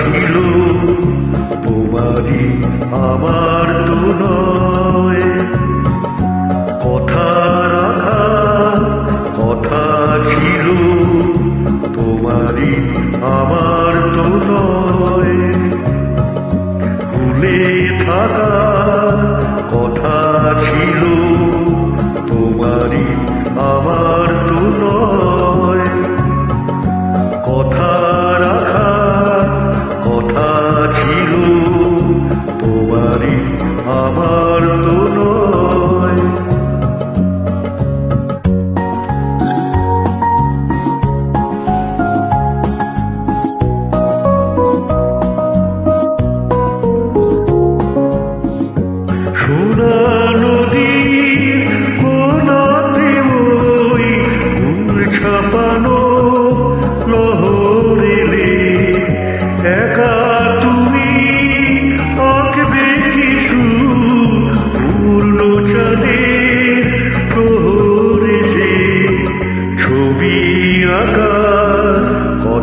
ছিল তোমারই আমার তো নয়। কথা রাখা, কথা ছিল, তোমারই আমার তো নয়। ভুলে থাকা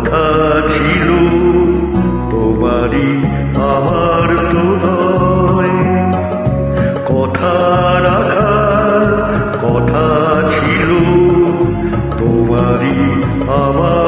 কথা ছিল তোমারই আমার তো কথা রাখার কথা ছিল তোমারই আমার